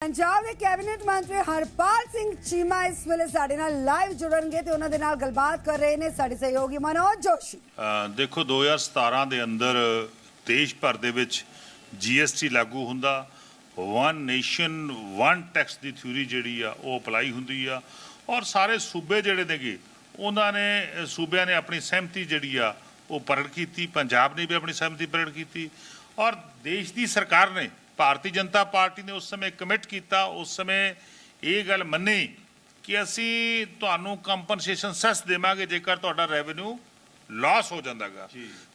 ਪੰਜਾਬ ਦੇ ਕੈਬਨਿਟ ਮੰਤਰੀ ਹਰਪਾਲ ਸਿੰਘ ਚੀਮਾ ਇਸ ਵੇਲੇ ਸਾਡੇ ਨਾਲ ਲਾਈਵ ਜੁੜਨਗੇ ਤੇ ਉਹਨਾਂ ਦੇ ਨਾਲ ਗੱਲਬਾਤ ਕਰ ਰਹੇ ਨੇ ਸਾਡੇ ਸਹਿਯੋਗੀ ਮਨੋਜ ਜੋਸ਼ੀ। ਅ, ਦੇਖੋ 2017 ਦੇ ਅੰਦਰ ਦੇਸ਼ ਭਰ ਦੇ ਵਿੱਚ GST ਲਾਗੂ ਹੁੰਦਾ ਵਨ ਨੇਸ਼ਨ ਵਨ ਟੈਕਸ ਦੀ ਥਿਊਰੀ ਜਿਹੜੀ ਆ ਉਹ ਅਪਲਾਈ ਹੁੰਦੀ ਆ। ਔਰ ਸਾਰੇ ਸੂਬੇ ਜਿਹੜੇ ਨੇਗੇ ਉਹਨਾਂ ਨੇ ਸੂਬਿਆਂ ਨੇ ਆਪਣੀ ਸਹਿਮਤੀ ਜਿਹੜੀ ਆ ਉਹ ਪ੍ਰਗਟ ਕੀਤੀ ਪੰਜਾਬ ਨੇ ਵੀ ਆਪਣੀ ਸਹਿਮਤੀ ਪ੍ਰਗਟ ਕੀਤੀ। ਔਰ ਦੇਸ਼ ਦੀ ਸਰਕਾਰ ਨੇ ਭਾਰਤੀ ਜਨਤਾ ਪਾਰਟੀ ਨੇ ਉਸ ਸਮੇਂ ਕਮਿਟ ਕੀਤਾ ਉਸ ਸਮੇਂ ਇਹ ਗੱਲ ਮੰਨੀ ਕਿ ਅਸੀਂ ਤੁਹਾਨੂੰ ਕੰਪਨਸੇਸ਼ਨ ਸੈਸ ਦੇਵਾਂਗੇ ਜੇਕਰ ਤੁਹਾਡਾ ਰੈਵਨਿਊ ਲਾਸ ਹੋ ਜਾਂਦਾਗਾ।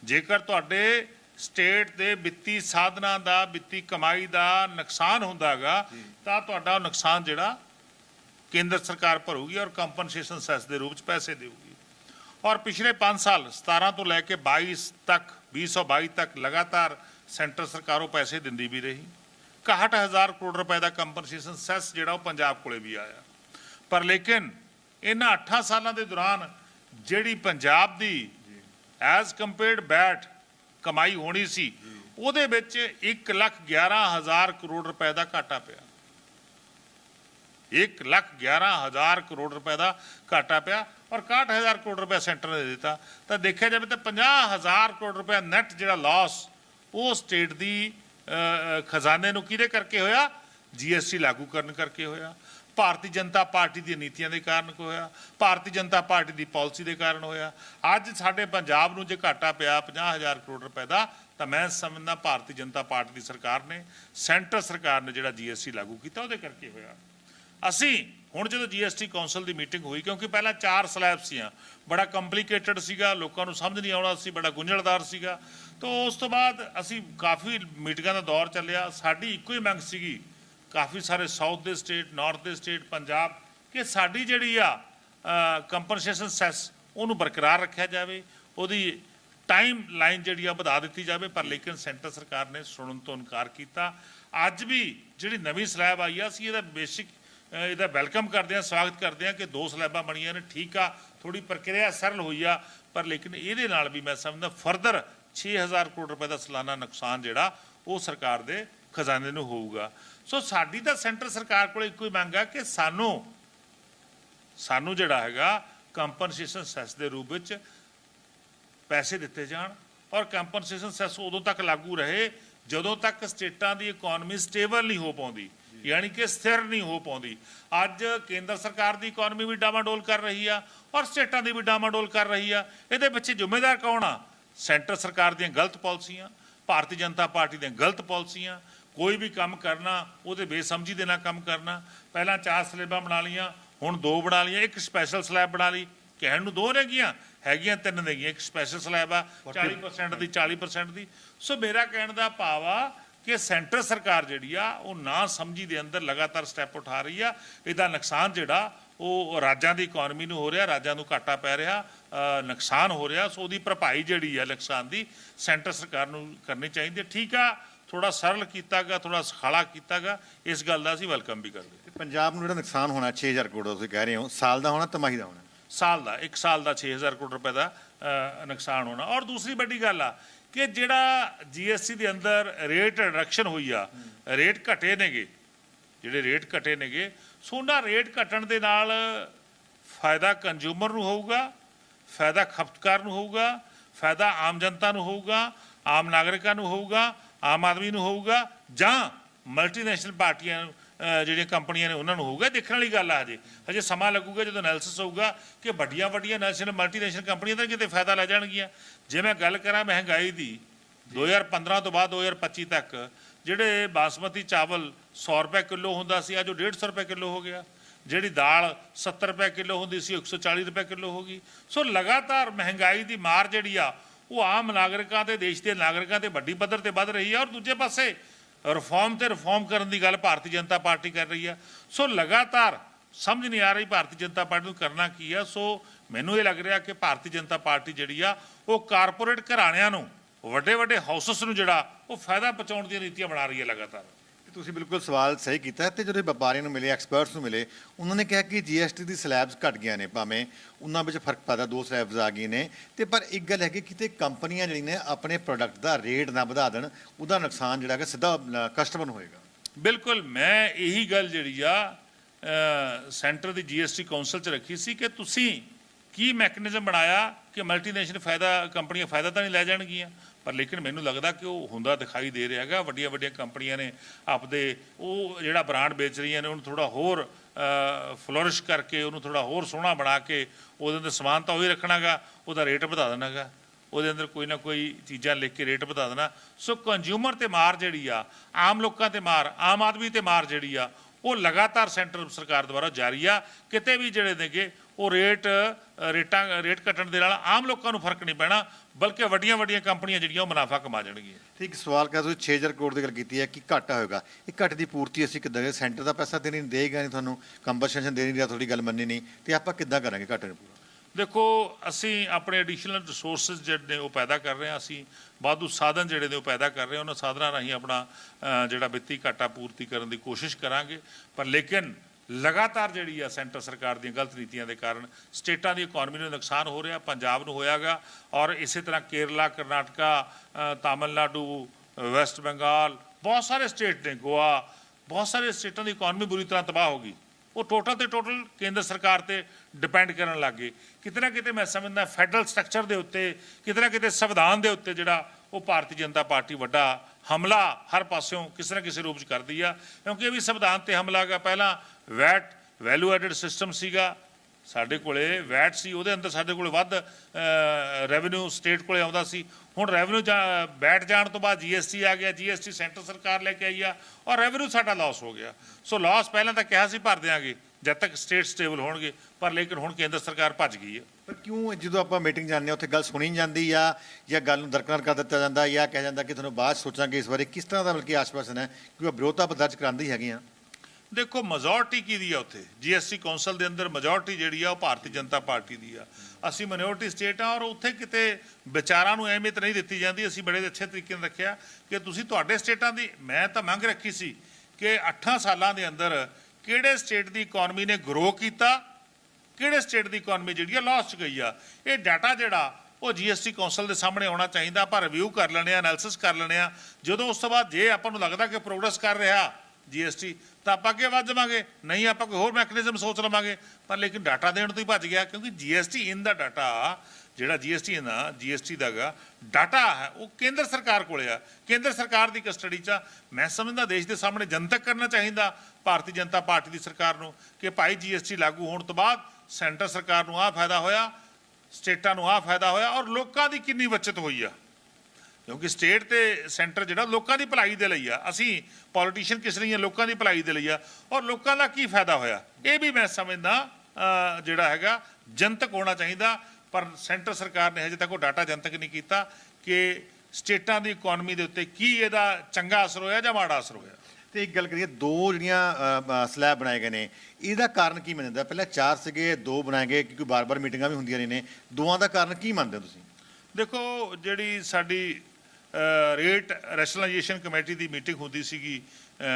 ਜੇਕਰ ਤੁਹਾਡੇ ਸਟੇਟ ਦੇ ਵਿੱਤੀ ਸਾਧਨਾਂ ਦਾ ਵਿੱਤੀ ਕਮਾਈ ਦਾ ਨੁਕਸਾਨ ਹੁੰਦਾਗਾ ਤਾਂ ਤੁਹਾਡਾ ਉਹ ਨੁਕਸਾਨ ਜਿਹੜਾ ਕੇਂਦਰ ਸਰਕਾਰ ਭਰੂਗੀ ਔਰ ਕੰਪਨਸੇਸ਼ਨ ਸੈਸ ਦੇ ਰੂਪ ਚ ਪੈਸੇ ਦੇਊਗੀ। ਔਰ ਪਿਛਲੇ 5 ਸਾਲ 17 ਤੋਂ ਲੈ ਕੇ 22 ਤੱਕ 2022 ਤੱਕ ਲਗਾਤਾਰ ਸੈਂਟਰ ਸਰਕਾਰ ਉਹ ਪੈਸੇ ਦਿੰਦੀ ਵੀ ਰਹੀ। 61000 ਕਰੋੜ ਰੁਪਏ ਦਾ ਕੰਪਨਸੇਸ਼ਨ ਸੈਸ ਜਿਹੜਾ ਉਹ ਪੰਜਾਬ ਕੋਲੇ ਵੀ ਆਇਆ। ਪਰ ਲੇਕਿਨ ਇਹਨਾਂ 8 ਸਾਲਾਂ ਦੇ ਦੌਰਾਨ ਜਿਹੜੀ ਪੰਜਾਬ ਦੀ ਐਜ਼ ਕੰਪੇਅਰਡ ਬੈਟ ਕਮਾਈ ਹੋਣੀ ਸੀ, ਉਹਦੇ ਵਿੱਚ 1 ਲੱਖ 11000 ਕਰੋੜ ਰੁਪਏ ਦਾ ਘਾਟਾ ਪਿਆ। 1 ਲੱਖ 11000 ਕਰੋੜ ਰੁਪਏ ਦਾ ਘਾਟਾ ਪਿਆ ਔਰ 61000 ਕਰੋੜ ਰੁਪਏ ਸੈਂਟਰ ਨੇ ਦਿੱਤਾ। ਤਾਂ ਦੇਖਿਆ ਜਾਵੇ ਤਾਂ 50000 ਕਰੋੜ ਰੁਪਏ ਨੈਟ ਜਿਹੜਾ ਲਾਸ ਉਹ ਸਟੇਟ ਦੀ ਖਜ਼ਾਨੇ ਨੂੰ ਕਿਹਦੇ ਕਰਕੇ ਹੋਇਆ? ਜੀਐਸਟੀ ਲਾਗੂ ਕਰਨ ਕਰਕੇ ਹੋਇਆ। ਭਾਰਤੀ ਜਨਤਾ ਪਾਰਟੀ ਦੀਆਂ ਨੀਤੀਆਂ ਦੇ ਕਾਰਨ ਹੋਇਆ। ਭਾਰਤੀ ਜਨਤਾ ਪਾਰਟੀ ਦੀ ਪਾਲਿਸੀ ਦੇ ਕਾਰਨ ਹੋਇਆ। ਅੱਜ ਸਾਡੇ ਪੰਜਾਬ ਨੂੰ ਜੇ ਘਾਟਾ ਪਿਆ 50000 ਕਰੋੜ ਰੁਪਏ ਦਾ, ਤਾਂ ਮੈਂ ਸਮਝਦਾ ਭਾਰਤੀ ਜਨਤਾ ਪਾਰਟੀ ਦੀ ਸਰਕਾਰ ਨੇ, ਸੈਂਟਰ ਸਰਕਾਰ ਨੇ ਜਿਹੜਾ ਜੀਐਸਟੀ ਲਾਗੂ ਕੀਤਾ, ਉਹਦੇ ਕਰਕੇ ਹੋਇਆ। ਅਸੀਂ ਹੁਣ ਜਦੋਂ ਜੀਐਸਟੀ ਕੌਂਸਲ ਦੀ ਮੀਟਿੰਗ ਹੋਈ, ਕਿਉਂਕਿ ਪਹਿਲਾਂ ਚਾਰ ਸਲੈਬ ਸੀਆਂ, ਬੜਾ ਕੰਪਲਿਕੇਟਡ ਸੀਗਾ, ਲੋਕਾਂ ਨੂੰ ਸਮਝ ਨਹੀਂ ਆਉਣਾ ਸੀ, ਬੜਾ ਗੁੰਝਲਦਾਰ ਸੀਗਾ। ਤਾਂ ਉਸ ਤੋਂ ਬਾਅਦ ਅਸੀਂ ਕਾਫੀ ਮੀਟਿੰਗਾਂ ਦਾ ਦੌਰ ਚੱਲਿਆ। ਸਾਡੀ ਇੱਕੋ ਹੀ ਮੰਗ ਸੀਗੀ, ਕਾਫੀ ਸਾਰੇ ਸਾਊਥ ਦੇ ਸਟੇਟ ਨਾਰਥ ਦੇ ਸਟੇਟ ਪੰਜਾਬ, ਕਿ ਸਾਡੀ ਜਿਹੜੀ ਆ ਕੰਪਨਸੇਸ਼ਨ ਸੈਸ ਉਹਨੂੰ ਬਰਕਰਾਰ ਰੱਖਿਆ ਜਾਵੇ। ਉਹਦੀ ਟਾਈਮ ਲਾਈਨ ਜਿਹੜੀ ਆ, ਵਧਾ ਦਿੱਤੀ ਜਾਵੇ, ਪਰ ਲੇਕਿਨ ਸੈਂਟਰ ਸਰਕਾਰ ਨੇ ਸੁਣਨ ਤੋਂ ਇਨਕਾਰ ਕੀਤਾ। ਅੱਜ ਵੀ ਜਿਹੜੀ ਨਵੀਂ ਸਲੈਬ ਆਈ ਆ, ਅਸੀਂ ਇਹਦਾ ਬੇਸਿਕ ਇਹਦਾ ਵੈਲਕਮ ਕਰਦੇ ਆ ਸਵਾਗਤ ਕਰਦੇ ਆ ਕਿ ਦੋ ਸਲੈਬਾਂ ਬਣੀਆਂ ਨੇ। ਠੀਕ ਆ ਥੋੜੀ ਪ੍ਰਕਿਰਿਆ ਸਰਲ ਹੋਈ ਆ, ਪਰ ਲੇਕਿਨ ਇਹਦੇ ਨਾਲ ਵੀ ਮੈਂ ਸਮਝਦਾ, ਫਰਦਰ 6000 ਕਰੋੜ ਰੁਪਏ ਦਾ ਸਾਲਾਨਾ ਨੁਕਸਾਨ ਜਿਹੜਾ ਉਹ ਸਰਕਾਰ ਦੇ ਖਜ਼ਾਨੇ ਨੂੰ ਹੋਊਗਾ। ਸੋ ਸਾਡੀ ਤਾਂ ਸੈਂਟਰ ਸਰਕਾਰ ਕੋਲ ਇੱਕੋ ਹੀ ਮੰਗ ਆ ਕਿ ਸਾਨੂੰ ਸਾਨੂੰ ਜਿਹੜਾ ਹੈਗਾ ਕੰਪਨਸੇਸ਼ਨ ਸੈਸ ਦੇ ਰੂਪ ਵਿੱਚ ਪੈਸੇ ਦਿੱਤੇ ਜਾਣ ਔਰ ਕੰਪਨਸੇਸ਼ਨ ਸੈਸ ਉਦੋਂ ਤੱਕ ਲਾਗੂ ਰਹੇ ਜਦੋਂ ਤੱਕ ਸਟੇਟਾਂ ਦੀ ਇਕਨੋਮੀ ਸਟੇਬਲ ਨਹੀਂ ਹੋ ਪਾਉਂਦੀ। ਯਾਨੀ ਕਿ ਸਥਿਰ ਨਹੀਂ ਹੋ ਪਾਉਂਦੀ। ਅੱਜ ਕੇਂਦਰ ਸਰਕਾਰ ਦੀ ਇਕਨੋਮੀ ਵੀ ਡਾਮਾਡੋਲ ਕਰ ਰਹੀ ਆ ਔਰ ਸਟੇਟਾਂ ਦੀ ਵੀ ਡਾਮਾਡੋਲ ਕਰ ਰਹੀ ਆ। ਇਹਦੇ ਪਿੱਛੇ ਜ਼ਿੰਮੇਦਾਰ ਕੌਣ ਆ? ਸੈਂਟਰ ਸਰਕਾਰ ਦੀਆਂ ਗਲਤ ਪਾਲਿਸੀਆਂ ਭਾਰਤੀ ਜਨਤਾ ਪਾਰਟੀ ਦੀਆਂ ਗਲਤ ਪਾਲਿਸੀਆਂ ਕੋਈ ਵੀ ਕੰਮ ਕਰਨਾ ਉਹਦੇ ਬੇਸਮਝੀ ਦੇ ਨਾਲ ਕੰਮ ਕਰਨਾ। ਪਹਿਲਾਂ ਚਾਰ ਸਲੇਬਾਂ ਬਣਾ ਲਈਆਂ ਹੁਣ ਦੋ ਬਣਾ ਲਈਆਂ ਇੱਕ ਸਪੈਸ਼ਲ ਸਲੈਬ ਬਣਾ ਲਈ। ਕਹਿਣ ਨੂੰ ਦੋ ਰਹਿ ਹੈਗੀਆਂ ਤਿੰਨ ਨੇਗੀਆਂ ਇੱਕ ਸਪੈਸ਼ਲ ਸਲੈਬ ਆ 40% ਦੀ 40% ਦੀ। ਸੋ ਮੇਰਾ ਕਹਿਣ ਦਾ ਭਾਵ ਆ ਕਿ ਸੈਂਟਰ ਸਰਕਾਰ ਜਿਹੜੀ ਆ ਉਹ ਨਾ ਸਮਝੀ ਦੇ ਅੰਦਰ ਲਗਾਤਾਰ ਸਟੈਪ ਉਠਾ ਰਹੀ ਆ। ਇਹਦਾ ਨੁਕਸਾਨ ਜਿਹੜਾ ਉਹ ਰਾਜਾਂ ਦੀ ਇਕਨੋਮੀ ਨੂੰ ਹੋ ਰਿਹਾ ਰਾਜਾਂ ਨੂੰ ਘਾਟਾ ਪੈ ਰਿਹਾ ਨੁਕਸਾਨ ਹੋ ਰਿਹਾ। ਸੋ ਉਹਦੀ ਭਰਪਾਈ ਜਿਹੜੀ ਆ ਨੁਕਸਾਨ ਦੀ ਸੈਂਟਰ ਸਰਕਾਰ ਨੂੰ ਕਰਨੀ ਚਾਹੀਦੀ ਠੀਕ ਆ ਥੋੜਾ ਸਰਲ ਕੀਤਾਗਾ ਥੋੜਾ ਸਖਾਲਾ ਕੀਤਾਗਾ। ਇਸ ਗੱਲ ਦਾ ਅਸੀਂ ਵੈਲਕਮ ਵੀ ਕਰਦੇ ਤੇ ਪੰਜਾਬ ਨੂੰ ਜਿਹੜਾ ਨੁਕਸਾਨ ਹੋਣਾ 6000 ਕਰੋੜ ਦਾ ਤੁਸੀਂ ਕਹਿ ਰਹੇ ਹੋ ਸਾਲ ਦਾ ਹੋਣਾ ਤਿਮਾਹੀ ਦਾ ਹੋਣਾ? ਸਾਲ ਦਾ 1 ਸਾਲ ਦਾ 6000 ਕਰੋੜ ਰੁਪਏ ਦਾ ਨੁਕਸਾਨ ਹੋਣਾ। ਔਰ ਦੂਸਰੀ ਵੱਡੀ ਗੱਲ ਆ ਕਿ ਜਿਹੜਾ ਜੀਐਸਟੀ ਦੇ ਅੰਦਰ ਰੇਟ ਰਿਡਕਸ਼ਨ ਹੋਈ ਆ ਰੇਟ ਘਟੇ ਨੇਗੇ ਜਿਹੜੇ ਰੇਟ ਘਟੇ ਨੇਗੇ ਸੋ ਉਹਨਾਂ ਰੇਟ ਘਟਣ ਦੇ ਨਾਲ ਫਾਇਦਾ ਕੰਜ਼ਿਊਮਰ ਨੂੰ ਹੋਊਗਾ ਫਾਇਦਾ ਖਪਤਕਾਰ ਨੂੰ ਹੋਊਗਾ ਫਾਇਦਾ ਆਮ ਜਨਤਾ ਨੂੰ ਹੋਊਗਾ ਆਮ ਨਾਗਰਿਕਾਂ ਨੂੰ ਹੋਊਗਾ ਆਮ ਆਦਮੀ ਨੂੰ ਹੋਊਗਾ ਜਾਂ ਮਲਟੀਨੈਸ਼ਨਲ ਪਾਰਟੀਆਂ ਨੂੰ, ਜਿਹੜੀਆਂ ਕੰਪਨੀਆਂ ਨੇ ਉਹਨਾਂ ਨੂੰ ਹੋਊਗਾ ਦੇਖਣ ਵਾਲੀ ਗੱਲ ਆ ਹਜੇ। ਹਜੇ ਸਮਾਂ ਲੱਗੂਗਾ ਜਦੋਂ ਐਨਾਲਿਸਿਸ ਹੋਊਗਾ ਕਿ ਵੱਡੀਆਂ ਵੱਡੀਆਂ ਨੈਸ਼ਨਲ ਮਲਟੀਨੈਸ਼ਨਲ ਕੰਪਨੀਆਂ ਤਾਂ ਕਿਤੇ ਫਾਇਦਾ ਲੈ ਜਾਣਗੀਆਂ। ਜੇ ਮੈਂ ਗੱਲ ਕਰਾਂ ਮਹਿੰਗਾਈ ਦੀ 2015 ਤੋਂ ਬਾਅਦ 2025 ਤੱਕ, ਜਿਹੜੇ ਬਾਸਮਤੀ ਚਾਵਲ 100 ਰੁਪਏ ਕਿਲੋ ਹੁੰਦਾ ਸੀ, ਅੱਜ ਉਹ 150 ਰੁਪਏ ਕਿਲੋ ਹੋ ਗਿਆ। ਜਿਹੜੀ ਦਾਲ 70 ਰੁਪਏ ਕਿਲੋ ਹੁੰਦੀ ਸੀ 140 ਰੁਪਏ ਕਿਲੋ ਹੋ ਗਈ। ਸੋ ਲਗਾਤਾਰ ਮਹਿੰਗਾਈ ਦੀ ਮਾਰ ਜਿਹੜੀ ਆ, ਉਹ ਆਮ ਨਾਗਰਿਕਾਂ ਤੇ ਦੇਸ਼ ਦੇ ਨਾਗਰਿਕਾਂ ਤੇ ਵੱਡੀ ਪੱਧਰ ਤੇ ਵੱਧ ਰਹੀ ਆ ਔਰ ਦੂਜੇ ਪਾਸੇ ਰਿਫਾਰਮ ਤੇ ਰਿਫਾਰਮ ਕਰਨ ਦੀ ਗੱਲ ਭਾਰਤੀ ਜਨਤਾ ਪਾਰਟੀ ਕਰ ਰਹੀ ਆ। ਸੋ ਲਗਾਤਾਰ ਸਮਝ ਨਹੀਂ ਆ ਰਹੀ ਭਾਰਤੀ ਜਨਤਾ ਪਾਰਟੀ ਨੂੰ ਕਰਨਾ ਕੀ ਆ। ਸੋ ਮੈਨੂੰ ਇਹ ਲੱਗ ਰਿਹਾ ਕਿ ਭਾਰਤੀ ਜਨਤਾ ਪਾਰਟੀ ਜਿਹੜੀ ਆ, ਉਹ ਕਾਰਪੋਰੇਟ ਘਰਾਣਿਆਂ ਨੂੰ ਵੱਡੇ ਵੱਡੇ ਹਾਊਸਸ ਨੂੰ ਜਿਹੜਾ, ਉਹ ਫਾਇਦਾ ਪਹੁੰਚਾਉਣ ਦੀਆਂ ਨੀਤੀਆਂ ਬਣਾ ਰਹੀ ਹੈ ਲਗਾਤਾਰ। ਤੁਸੀਂ ਬਿਲਕੁਲ ਸਵਾਲ ਸਹੀ ਕੀਤਾ ਹੈ ਤੇ ਜਿਹੜੇ ਵਪਾਰੀਆਂ ਨੂੰ ਮਿਲੇ ਐਕਸਪਰਟਸ ਨੂੰ ਮਿਲੇ, ਉਹਨਾਂ ਨੇ ਕਿਹਾ ਕਿ ਜੀਐਸਟੀ ਦੀ ਸਲੈਬਸ ਘਟ ਗਈਆਂ ਨੇ ਭਾਵੇਂ ਉਹਨਾਂ ਵਿੱਚ ਫ਼ਰਕ ਪੈਦਾ, ਦੋ ਸਲੈਬਸ ਆ ਗਈ ਨੇ। ਤੇ ਪਰ ਇੱਕ ਗੱਲ ਹੈ ਕਿ ਕਿਤੇ ਕੰਪਨੀਆਂ ਜਿਹੜੀ ਨੇ ਆਪਣੇ ਪ੍ਰੋਡਕਟ ਦਾ ਰੇਟ ਨਾ ਵਧਾ ਦੇਣ, ਉਹਦਾ ਨੁਕਸਾਨ ਜਿਹੜਾ ਕਿ ਸਿੱਧਾ ਕਸਟਮਰ ਨੂੰ ਹੋਏਗਾ। ਬਿਲਕੁਲ, ਮੈਂ ਇਹੀ ਗੱਲ ਜਿਹੜੀ ਆ ਸੈਂਟਰ ਦੀ ਜੀਐਸਟੀ ਕਾਉਂਸਲ ਚ ਰੱਖੀ ਸੀ ਕਿ ਤੁਸੀਂ ਕੀ ਮੈਕੈਨਿਜ਼ਮ ਬਣਾਇਆ ਕਿ ਮਲਟੀਨੈਸ਼ਨਲ ਫਾਇਦਾ, ਕੰਪਨੀਆਂ ਫਾਇਦਾ ਤਾਂ ਨਹੀਂ ਲੈ ਜਾਣਗੀਆਂ, ਪਰ ਲੇਕਿਨ ਮੈਨੂੰ ਲੱਗਦਾ ਕਿ ਉਹ ਹੁੰਦਾ ਦਿਖਾਈ ਦੇ ਰਿਹਾ ਹੈਗਾ ਵੱਡੀਆਂ ਵੱਡੀਆਂ ਕੰਪਨੀਆਂ ਨੇ ਆਪਦੇ, ਉਹ ਜਿਹੜਾ ਬ੍ਰਾਂਡ ਵੇਚ ਰਹੀਆਂ ਨੇ, ਉਹਨੂੰ ਥੋੜਾ ਹੋਰ ਫਲੋਰਿਸ਼ ਕਰਕੇ, ਉਹਨੂੰ ਥੋੜਾ ਹੋਰ ਸੋਹਣਾ ਬਣਾ ਕੇ, ਉਹਦੇ ਅੰਦਰ ਸਮਾਨ ਤਾਂ ਉਹੀ ਰੱਖਣਾਗਾ ਉਹਦਾ ਰੇਟ ਵਧਾ ਦੇਣਾਗਾ ਉਹਦੇ ਅੰਦਰ ਕੋਈ ਨਾ ਕੋਈ ਚੀਜ਼ਾਂ ਲਿਖ ਕੇ ਰੇਟ ਵਧਾ ਦੇਣਾ। ਸੋ ਕੰਜ਼ਿਊਮਰ ਤੇ ਮਾਰ ਜਿਹੜੀ ਆ, ਆਮ ਲੋਕਾਂ ਤੇ ਮਾਰ, ਆਮ ਆਦਮੀ ਤੇ ਮਾਰ ਜਿਹੜੀ ਆ, ਉਹ ਲਗਾਤਾਰ ਸੈਂਟਰ ਸਰਕਾਰ ਦੁਆਰਾ ਜਾਰੀ ਆ। ਕਿਤੇ ਵੀ ਜਿਹੜੇ ਨੇਗੇ ਉਹ ਰੇਟ ਰੇਟਾਂ ਰੇਟ ਕੱਟਣ ਦੇ ਨਾਲ ਆਮ ਲੋਕਾਂ ਨੂੰ ਫ਼ਰਕ ਨਹੀਂ ਪੈਣਾ ਬਲਕਿ ਵੱਡੀਆਂ ਵੱਡੀਆਂ ਕੰਪਨੀਆਂ ਜਿਹੜੀਆਂ ਉਹ ਮੁਨਾਫਾ ਕਮਾ ਜਾਣਗੀਆਂ। ਠੀਕ ਸਵਾਲ ਕਰ ਤੁਸੀਂ 6000 ਕਰੋੜ ਦੀ ਗੱਲ ਕੀਤੀ ਹੈ ਕਿ ਘਾਟਾ ਹੋਏਗਾ? ਇਹ ਘਾਟੇ ਦੀ ਪੂਰਤੀ ਅਸੀਂ ਕਿੱਦਾਂ ਕਰਾਂਗੇ ਸੈਂਟਰ ਦਾ ਪੈਸਾ ਨਹੀਂ ਦੇਗਾ ਨਹੀਂ ਤੁਹਾਨੂੰ ਕੰਪਨਸੇਸ਼ਨ ਦੇ ਨਹੀਂ ਤੁਹਾਡੀ ਗੱਲ ਮੰਨੀ ਨਹੀਂ ਤੇ ਆਪਾਂ ਕਿੱਦਾਂ ਕਰਾਂਗੇ ਘਾਟੇ ਨੂੰ ਪੂਰਾ? ਦੇਖੋ ਅਸੀਂ ਆਪਣੇ ਐਡੀਸ਼ਨਲ ਰਿਸੋਰਸਸ ਜਿਹੜੇ ਨੇ ਉਹ ਪੈਦਾ ਕਰ ਰਹੇ ਹਾਂ ਅਸੀਂ ਵਾਧੂ ਸਾਧਨ ਜਿਹੜੇ ਨੇ ਉਹ ਪੈਦਾ ਕਰ ਰਹੇ ਹਾਂ ਉਹਨਾਂ ਸਾਧਨਾਂ ਰਾਹੀਂ ਆਪਣਾ ਜਿਹੜਾ ਵਿੱਤੀ ਘਾਟਾ ਪੂਰਤੀ ਕਰਨ ਦੀ ਕੋਸ਼ਿਸ਼ ਕਰਾਂਗੇ ਪਰ ਲੇਕਿਨ ਲਗਾਤਾਰ ਜਿਹੜੀ ਆ ਸੈਂਟਰ ਸਰਕਾਰ ਦੀਆਂ ਗਲਤ ਨੀਤੀਆਂ ਦੇ ਕਾਰਨ ਸਟੇਟਾਂ ਦੀ ਇਕਨੋਮੀ ਨੂੰ ਨੁਕਸਾਨ ਹੋ ਰਿਹਾ, ਪੰਜਾਬ ਨੂੰ ਹੋਇਆਗਾ ਔਰ ਇਸੇ ਤਰ੍ਹਾਂ ਕੇਰਲਾ, ਕਰਨਾਟਕਾ ਤਾਮਿਲਨਾਡੂ, ਵੈਸਟ ਬੰਗਾਲ, ਬਹੁਤ ਸਾਰੇ ਸਟੇਟ ਨੇ, ਗੋਆ, ਬਹੁਤ ਸਾਰੇ ਸਟੇਟਾਂ ਦੀ ਇਕਨੋਮੀ ਬੁਰੀ ਤਰ੍ਹਾਂ ਤਬਾਹ ਹੋ ਗਈ। ਉਹ ਟੋਟਲ ਤੇ ਟੋਟਲ ਕੇਂਦਰ ਸਰਕਾਰ ਤੇ ਡਿਪੈਂਡ ਕਰਨ ਲੱਗ ਗਏ। ਕਿਤੇ ਨਾ ਕਿਤੇ ਮੈਂ ਸਮਝਦਾ ਫੈਡਰਲ ਸਟਰਕਚਰ ਦੇ ਉੱਤੇ, ਕਿਤੇ ਨਾ ਕਿਤੇ ਸੰਵਿਧਾਨ ਦੇ ਉੱਤੇ ਜਿਹੜਾ ਉਹ ਭਾਰਤੀ ਜਨਤਾ ਪਾਰਟੀ ਵੱਡਾ ਹਮਲਾ ਹਰ ਪਾਸਿਓਂ ਕਿਸੇ ਨਾ ਕਿਸੇ ਰੂਪ 'ਚ ਕਰਦੀ ਆ। ਕਿਉਂਕਿ ਇਹ ਵੀ ਸੰਵਿਧਾਨ ਤੇ ਹਮਲਾ ਗਾ ਪਹਿਲਾਂ ਵੈਟ ਵੈਲਿਊ ਐਡਡ ਸਿਸਟਮ ਸੀਗਾ। ਸਾਡੇ ਕੋਲੇ ਵੈਟ ਸੀ, ਉਹਦੇ ਅੰਦਰ ਸਾਡੇ ਕੋਲੇ ਵੱਧ ਰੈਵਨਿਊ ਸਟੇਟ ਕੋਲੇ ਆਉਂਦਾ ਸੀ। ਹੁਣ ਰੈਵਨਿਊ ਵੈਟ ਜਾਣ ਤੋਂ ਬਾਅਦ ਜੀਐਸਟੀ ਆ ਗਿਆ, ਜੀਐਸਟੀ ਸੈਂਟਰ ਸਰਕਾਰ ਲੈ ਕੇ ਆਈ ਆ, ਔਰ ਰੈਵਨਿਊ ਸਾਡਾ ਲਾਸ ਹੋ ਗਿਆ। ਸੋ ਲਾਸ ਪਹਿਲਾਂ ਤਾਂ ਕਿਹਾ ਸੀ ਭਰ ਦਿਆਂਗੇ। ਜਦ ਤੱਕ ਸਟੇਟ ਸਟੇਬਲ ਹੋਣਗੇ ਪਰ ਲੇਕਿਨ ਹੁਣ ਕੇਂਦਰ ਸਰਕਾਰ ਭੱਜ ਗਈ ਹੈ। ਪਰ ਕਿਉਂ ਜਦੋਂ ਆਪਾਂ ਮੀਟਿੰਗ ਜਾਂਦੇ ਹਾਂ ਉੱਥੇ ਗੱਲ ਸੁਣੀ ਨਹੀਂ ਜਾਂਦੀ ਆ ਜਾਂ ਗੱਲ ਨੂੰ ਦਰਕਨਾਰ ਕਰ ਦਿੱਤਾ ਜਾਂਦਾ ਜਾਂ ਕਿਹਾ ਜਾਂਦਾ ਕਿ ਤੁਹਾਨੂੰ ਬਾਅਦ ਸੋਚਾਂਗੇ ਇਸ ਬਾਰੇ ਕਿਸ ਤਰ੍ਹਾਂ ਦਾ ਬਲਕਿ ਆਸ਼ਵਾਸਨ ਹੈ ਕਿ ਉਹ ਵਿਰੋਧਤਾ ਦਰਜ ਕਰਾਉਂਦੇ ਹੈਗੇ ਆ ਦੇਖੋ ਮੈਜੋਰਟੀ ਕੀ ਦੀ ਆ ਉੱਥੇ? ਜੀਐਸਟੀ ਕੌਂਸਲ ਦੇ ਅੰਦਰ ਮੈਜੋਰਟੀ ਜਿਹੜੀ ਆ ਉਹ ਭਾਰਤੀ ਜਨਤਾ ਪਾਰਟੀ ਦੀ ਆ। ਅਸੀਂ ਮਿਨੋਰਟੀ ਸਟੇਟ ਆ ਔਰ ਉੱਥੇ ਕਿਤੇ ਵਿਚਾਰਾਂ ਨੂੰ ਅਹਿਮੀਅਤ ਨਹੀਂ ਦਿੱਤੀ ਜਾਂਦੀ। ਅਸੀਂ ਬੜੇ ਅੱਛੇ ਤਰੀਕੇ ਨਾਲ ਰੱਖਿਆ ਕਿ ਤੁਸੀਂ ਤੁਹਾਡੇ ਸਟੇਟਾਂ ਦੀ ਮੈਂ ਤਾਂ ਮੰਗ ਰੱਖੀ ਸੀ ਕਿ 8 ਸਾਲਾਂ ਦੇ ਅੰਦਰ ਕਿਹੜੇ ਸਟੇਟ ਦੀ ਇਕਨੋਮੀ ਨੇ ਗਰੋ ਕੀਤਾ, ਕਿਹੜੇ ਸਟੇਟ ਦੀ ਇਕਨੋਮੀ ਜਿਹੜੀ ਆ ਲਾਸ ਚ ਗਈ ਆ। ਇਹ ਡਾਟਾ ਜਿਹੜਾ, ਉਹ ਜੀਐਸਟੀ ਕੌਂਸਲ ਦੇ ਸਾਹਮਣੇ ਆਉਣਾ ਚਾਹੀਦਾ, ਆਪਾਂ ਰਿਵਿਊ ਕਰ ਲੈਣੇ ਆ ਐਨਾਲਿਸਿਸ ਕਰ ਲੈਣੇ ਆ। ਜਦੋਂ ਉਸ ਤੋਂ ਬਾਅਦ ਜੇ ਆਪਾਂ ਨੂੰ ਲੱਗਦਾ ਕਿ ਪ੍ਰੋਗਰੈਸ ਕਰ ਰਿਹਾ ਜੀਐਸਟੀ ਤਾਂ ਆਪਾਂ ਅੱਗੇ ਵੱਧ ਜਾਵਾਂਗੇ। ਨਹੀਂ, ਆਪਾਂ ਕੋਈ ਹੋਰ ਮੈਕੈਨਿਜ਼ਮ ਸੋਚ ਲਵਾਂਗੇ। ਪਰ ਲੇਕਿਨ ਡਾਟਾ ਦੇਣ ਤੋਂ ਹੀ ਭੱਜ ਗਿਆ, ਕਿਉਂਕਿ ਜੀਐਸਟੀ ਇਨ ਦਾ ਡਾਟਾ ਜਿਹੜਾ ਜੀਐਸਟੀ ਹੈ ਨਾ ਜੀਐਸਟੀ ਦਾਗਾ ਡਾਟਾ ਹੈ, ਉਹ ਕੇਂਦਰ ਸਰਕਾਰ ਕੋਲੇ ਆ। ਕੇਂਦਰ ਸਰਕਾਰ ਦੀ ਕਸਟਡੀ 'ਚ ਆ। ਮੈਂ ਸਮਝਦਾ ਦੇਸ਼ ਦੇ ਸਾਹਮਣੇ ਜਨਤਕ ਕਰਨਾ ਚਾਹੀਦਾ, ਭਾਰਤੀ ਜਨਤਾ ਪਾਰਟੀ ਦੀ ਸਰਕਾਰ ਨੂੰ, ਕਿ ਭਾਈ ਜੀਐਸਟੀ ਲਾਗੂ ਹੋਣ ਤੋਂ ਬਾਅਦ ਸੈਂਟਰ ਸਰਕਾਰ ਨੂੰ ਆਹ ਫਾਇਦਾ ਹੋਇਆ, ਸਟੇਟਾਂ ਨੂੰ ਆਹ ਫਾਇਦਾ ਹੋਇਆ, ਔਰ ਲੋਕਾਂ ਦੀ ਕਿੰਨੀ ਬਚਤ ਹੋਈ ਆ। ਕਿਉਂਕਿ ਸਟੇਟ ਤੇ ਸੈਂਟਰ ਜਿਹੜਾ ਲੋਕਾਂ ਦੀ ਭਲਾਈ ਦੇ ਲਈ ਆ ਅਸੀਂ ਪੋਲੀਟੀਸ਼ੀਅਨ ਕਿਸ ਲਈ ਆ ਲੋਕਾਂ ਦੀ ਭਲਾਈ ਦੇ ਲਈ ਆ ਔਰ ਲੋਕਾਂ ਦਾ ਕੀ ਫਾਇਦਾ ਹੋਇਆ? ਇਹ ਵੀ ਮੈਂ ਸਮਝਦਾ ਜਿਹੜਾ ਹੈਗਾ ਜਨਤਕ ਹੋਣਾ ਚਾਹੀਦਾ ਪਰ ਸੈਂਟਰ ਸਰਕਾਰ ਨੇ ਹਜੇ ਤੱਕ ਉਹ ਡਾਟਾ ਜਨਤਕ ਨਹੀਂ ਕੀਤਾ ਕਿ ਸਟੇਟਾਂ ਦੀ ਇਕਨੋਮੀ ਦੇ ਉੱਤੇ ਕੀ ਇਹਦਾ ਚੰਗਾ ਅਸਰ ਹੋਇਆ ਜਾਂ ਮਾੜਾ ਅਸਰ ਹੋਇਆ। ਤੇ ਇੱਕ ਗੱਲ ਕਰੀਏ ਦੋ ਜਿਹੜੀਆਂ ਸਲੈਬ ਬਣਾਏ ਗਏ ਨੇ ਇਹਦਾ ਕਾਰਨ ਕੀ ਮੰਨਦਾ ਪਹਿਲਾਂ ਚਾਰ ਸੀਗੇ ਦੋ ਬਣਾਏ ਗਏ ਕਿਉਂਕਿ ਬਾਰ-ਬਾਰ ਮੀਟਿੰਗਾਂ ਵੀ ਹੁੰਦੀਆਂ ਨੇ ਨੇ। ਦੋਵਾਂ ਦਾ ਕਾਰਨ ਕੀ ਮੰਨਦੇ ਹੋ ਤੁਸੀਂ? ਦੇਖੋ ਜਿਹੜੀ ਸਾਡੀ ਰੇਟ ਰੈਸ਼ਨਲਾਈਜੇਸ਼ਨ ਕਮੇਟੀ ਦੀ ਮੀਟਿੰਗ ਹੁੰਦੀ ਸੀਗੀ।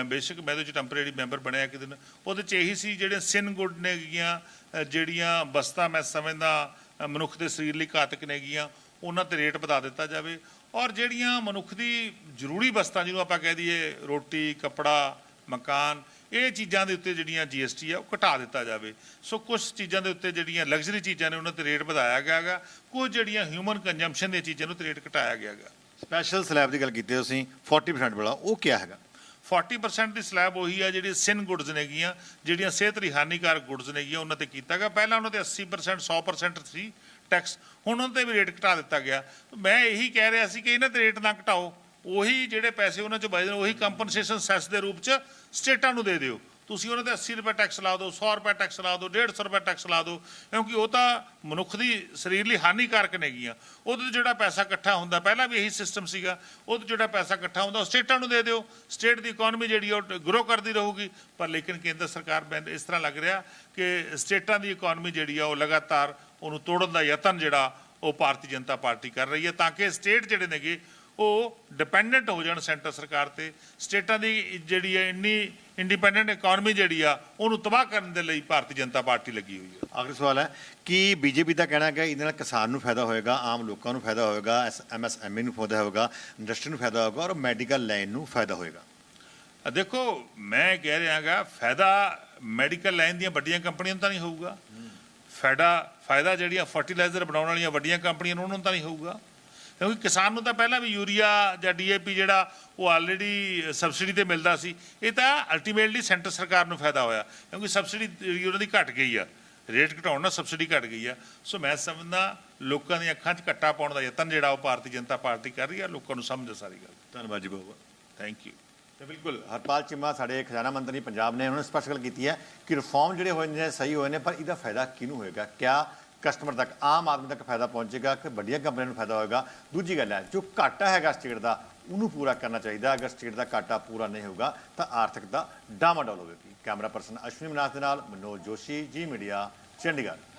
ਬੇਸ਼ੱਕ ਮੈਂ ਉਹਦੇ ਚ ਟੈਂਪਰੇਰੀ ਮੈਂਬਰ ਬਣਿਆ ਕਿ ਦਿਨ। ਉਹਦੇ ਚ ਇਹੀ ਸੀ ਜਿਹੜੇ ਸਿਨ ਗੁੱਡ ਨੇ ਗੀਆਂ ਜਿਹੜੀਆਂ ਬਸਤਾ ਮੈਂ ਸਮਝਦਾ ਮਨੁੱਖ ਦੇ ਸਰੀਰ ਲਈ ਘਾਤਕ ਨੇ ਗੀਆਂ, ਉਹਨਾਂ ਤੇ ਰੇਟ ਵਧਾ ਦਿੱਤਾ ਜਾਵੇ। ਔਰ ਜਿਹੜੀਆਂ ਮਨੁੱਖ ਦੀ ਜ਼ਰੂਰੀ ਵਸਤਾਂ ਜਿਹਨੂੰ ਆਪਾਂ ਕਹਿ ਦਈਏ ਰੋਟੀ, ਕੱਪੜਾ, ਮਕਾਨ, ਇਹ ਚੀਜ਼ਾਂ ਦੇ ਉੱਤੇ ਜਿਹੜੀਆਂ ਜੀਐਸਟੀ ਆ, ਉਹ ਘਟਾ ਦਿੱਤਾ ਜਾਵੇ। ਸੋ ਕੁਝ ਚੀਜ਼ਾਂ ਦੇ ਉੱਤੇ ਜਿਹੜੀਆਂ ਲਗਜ਼ਰੀ ਚੀਜ਼ਾਂ ਨੇ, ਉਹਨਾਂ ਤੇ ਰੇਟ ਵਧਾਇਆ ਗਿਆ ਹੈਗਾ ਕੁਝ ਜਿਹੜੀਆਂ ਹਿਊਮਨ ਕੰਜ਼ੰਪਸ਼ਨ ਦੀਆਂ ਚੀਜ਼ਾਂ ਨੂੰ ਤੇ ਰੇਟ ਘਟਾਇਆ ਗਿਆ ਹੈਗਾ ਸਪੈਸ਼ਲ ਸਲੈਬ ਦੀ ਗੱਲ ਕੀਤੀ ਤੁਸੀਂ 40% ਵਾਲਾ, ਉਹ ਕੀ ਹੈਗਾ? 40% ਦੀ ਸਲੈਬ ਉਹੀ ਆ ਜਿਹੜੀ ਸਿਨ ਗੁੱਡਸ ਨੇਗੀਆਂ ਜਿਹੜੀਆਂ ਸਿਹਤ ਲਈ ਹਾਨੀਕਾਰਕ ਗੁੱਡਸ ਨੇਗੀਆਂ ਉਹਨਾਂ ਤੇ ਕੀਤਾ ਗਿਆ ਪਹਿਲਾਂ ਉਹਨਾਂ ਤੇ 80% 100% ਸੀ ਟੈਕਸ ਹੁਣ ਉਹਨਾਂ ਤੇ ਵੀ ਰੇਟ ਘਟਾ ਦਿੱਤਾ ਗਿਆ। ਮੈਂ ਇਹੀ ਕਹਿ ਰਿਹਾ ਸੀ ਕਿ ਇਹਨਾਂ ਤੇ ਰੇਟ ਨਾ ਘਟਾਓ, ਉਹੀ ਜਿਹੜੇ ਪੈਸੇ ਉਹਨਾਂ ਚੋਂ ਬਚਦੇ ਨੇ, ਉਹੀ ਕੰਪਨਸੇਸ਼ਨ ਸੈਸ ਦੇ ਰੂਪ ਚ ਸਟੇਟਾਂ ਨੂੰ ਦੇ ਦਿਓ। ਤੁਸੀਂ ਉਹਨਾਂ ਤੇ 80 ਰੁਪਏ ਟੈਕਸ ਲਾ ਦਿਓ 100 ਰੁਪਏ ਟੈਕਸ ਲਾ ਦਿਓ 150 ਰੁਪਏ ਟੈਕਸ ਲਾ ਦਿਓ, ਕਿਉਂਕਿ ਉਹ ਤਾਂ ਮਨੁੱਖ ਦੀ ਸਰੀਰ ਲਈ ਹਾਨੀਕਾਰਕ ਨੇਗੀਆਂ ਉਹਦੇ ਤੋਂ ਜਿਹੜਾ ਪੈਸਾ ਇਕੱਠਾ ਹੁੰਦਾ, ਪਹਿਲਾਂ ਵੀ ਇਹੀ ਸਿਸਟਮ ਸੀਗਾ ਉਹ ਤੋਂ ਜਿਹੜਾ ਪੈਸਾ ਇਕੱਠਾ ਹੁੰਦਾ, ਉਹ ਸਟੇਟਾਂ ਨੂੰ ਦੇ ਦਿਓ। ਸਟੇਟ ਦੀ ਇਕਨੋਮੀ ਜਿਹੜੀ ਆ, ਉਹ ਗਰੋ ਕਰਦੀ ਰਹੂਗੀ। ਪਰ ਲੇਕਿਨ ਕੇਂਦਰ ਸਰਕਾਰ ਬੈਂਦ ਇਸ ਤਰ੍ਹਾਂ ਲੱਗ ਰਿਹਾ ਕਿ ਸਟੇਟਾਂ ਦੀ ਇਕਨੋਮੀ ਜਿਹੜੀ ਆ, ਉਹ ਲਗਾਤਾਰ ਉਹਨੂੰ ਤੋੜਨ ਦਾ ਯਤਨ ਜਿਹੜਾ, ਉਹ ਭਾਰਤੀ ਜਨਤਾ ਪਾਰਟੀ ਕਰ ਰਹੀ ਹੈ, ਤਾਂ ਕਿ ਸਟੇਟ ਜਿਹੜੇ ਨੇਗੇ, ਉਹ ਡਿਪੈਂਡੈਂਟ ਹੋ ਜਾਣ ਸੈਂਟਰ ਸਰਕਾਰ ਤੇ। ਸਟੇਟਾਂ ਦੀ ਜਿਹੜੀ ਹੈ ਇੰਨੀ ਇੰਡੀਪੈਂਡੈਂਟ ਇਕਨੋਮੀ ਜਿਹੜੀ ਆ ਉਹਨੂੰ ਤਬਾਹ ਕਰਨ ਦੇ ਲਈ ਭਾਰਤੀ ਜਨਤਾ ਪਾਰਟੀ ਲੱਗੀ ਹੋਈ ਹੈ ਆਖਰੀ ਸਵਾਲ ਹੈ ਕਿ ਬੀਜੇਪੀ ਦਾ ਕਹਿਣਾ ਹੈ ਕਿ ਇਹਦੇ ਨਾਲ ਕਿਸਾਨ ਨੂੰ ਫਾਇਦਾ ਹੋਏਗਾ ਆਮ ਲੋਕਾਂ ਨੂੰ ਫਾਇਦਾ ਹੋਏਗਾ ਐਮਐਸਐਮਈ ਨੂੰ ਫਾਇਦਾ ਹੋਏਗਾ ਇੰਡਸਟਰੀ ਨੂੰ ਫਾਇਦਾ ਹੋਏਗਾ ਔਰ ਮੈਡੀਕਲ ਲਾਈਨ ਨੂੰ ਫਾਇਦਾ ਹੋਏਗਾ। ਦੇਖੋ ਮੈਂ ਕਹਿ ਰਿਹਾਗਾ ਫਾਇਦਾ ਮੈਡੀਕਲ ਲਾਈਨ ਦੀਆਂ ਵੱਡੀਆਂ ਕੰਪਨੀਆਂ ਨੂੰ ਤਾਂ ਨਹੀਂ ਹੋਊਗਾ। ਫਾਇਦਾ ਫਾਇਦਾ ਜਿਹੜੀਆਂ ਫਰਟੀਲਾਈਜ਼ਰ ਬਣਾਉਣ ਵਾਲੀਆਂ ਵੱਡੀਆਂ ਕੰਪਨੀਆਂ ਨੂੰ ਉਹਨਾਂ ਨੂੰ ਤਾਂ ਨਹੀਂ ਹੋਊਗਾ। ਕਿਉਂਕਿ ਕਿਸਾਨ ਨੂੰ ਤਾਂ ਪਹਿਲਾਂ ਵੀ ਯੂਰੀਆ ਜਾਂ ਡੀਏਪੀ ਜਿਹੜਾ ਉਹ ਆਲਰੇਡੀ ਸਬਸਿਡੀ ਤੇ ਮਿਲਦਾ ਸੀ ਇਹ ਤਾਂ ਅਲਟੀਮੇਟਲੀ ਸੈਂਟਰ ਸਰਕਾਰ ਨੂੰ ਫਾਇਦਾ ਹੋਇਆ ਕਿਉਂਕਿ ਸਬਸਿਡੀ ਜਿਹੜੀ ਉਹਨਾਂ ਦੀ ਘਟ ਗਈ ਆ ਰੇਟ ਘਟਾਉਣ ਨਾਲ ਸਬਸਿਡੀ ਘਟ ਗਈ ਆ। ਸੋ ਮੈਂ ਸਮਝਦਾ ਲੋਕਾਂ ਦੀਆਂ ਅੱਖਾਂ 'ਚ ਕੱਟਾ ਪਾਉਣ ਦਾ ਯਤਨ ਜਿਹੜਾ ਉਹ ਭਾਰਤੀ ਜਨਤਾ ਪਾਰਟੀ ਕਰ ਰਹੀ ਆ ਲੋਕਾਂ ਨੂੰ ਸਮਝ ਸਾਰੀ ਗੱਲ। ਧੰਨਵਾਦ ਜੀ ਬਹੁਤ ਥੈਂਕ ਯੂ ਤੇ ਬਿਲਕੁਲ ਹਰਪਾਲ ਚੀਮਾ ਸਾਡੇ ਖਜ਼ਾਨਾ ਮੰਤਰੀ ਪੰਜਾਬ ਨੇ ਉਹਨਾਂ ਨੇ ਸਪਸ਼ਟ ਗੱਲ ਕੀਤੀ ਹੈ ਕਿ ਰਿਫਾਰਮ ਜਿਹੜੇ ਹੋਏ ਨੇ ਸਹੀ ਹੋਏ ਨੇ ਪਰ ਇਹਦਾ ਫਾਇਦਾ ਕਿਹਨੂੰ ਹੋਏਗਾ? ਕਿਆ ਕਸਟਮਰ ਤੱਕ, ਆਮ ਆਦਮੀ ਤੱਕ ਫਾਇਦਾ ਪਹੁੰਚੇਗਾ ਕਿ ਵੱਡੀਆਂ ਕੰਪਨੀਆਂ ਨੂੰ ਫਾਇਦਾ ਹੋਏਗਾ। ਦੂਜੀ ਗੱਲ ਹੈ, ਜੋ ਘਾਟਾ ਹੈਗਾ ਸਟੇਟ ਦਾ, ਉਹਨੂੰ ਪੂਰਾ ਕਰਨਾ ਚਾਹੀਦਾ। ਅਗਰ ਸਟੇਟ ਦਾ ਘਾਟਾ ਪੂਰਾ ਨਹੀਂ ਹੋਊਗਾ, ਤਾਂ ਆਰਥਿਕ ਆਰਥਿਕਤਾ ਡਾਮਾਡੋਲ ਹੋਵੇਗੀ। ਕੈਮਰਾ ਪਰਸਨ ਅਸ਼ਵਨੀ ਮਨਾਥ ਦੇ ਨਾਲ, ਮਨੋਜ ਜੋਸ਼ੀ ਜੀ ਮੀਡੀਆ ਚੰਡੀਗੜ੍ਹ।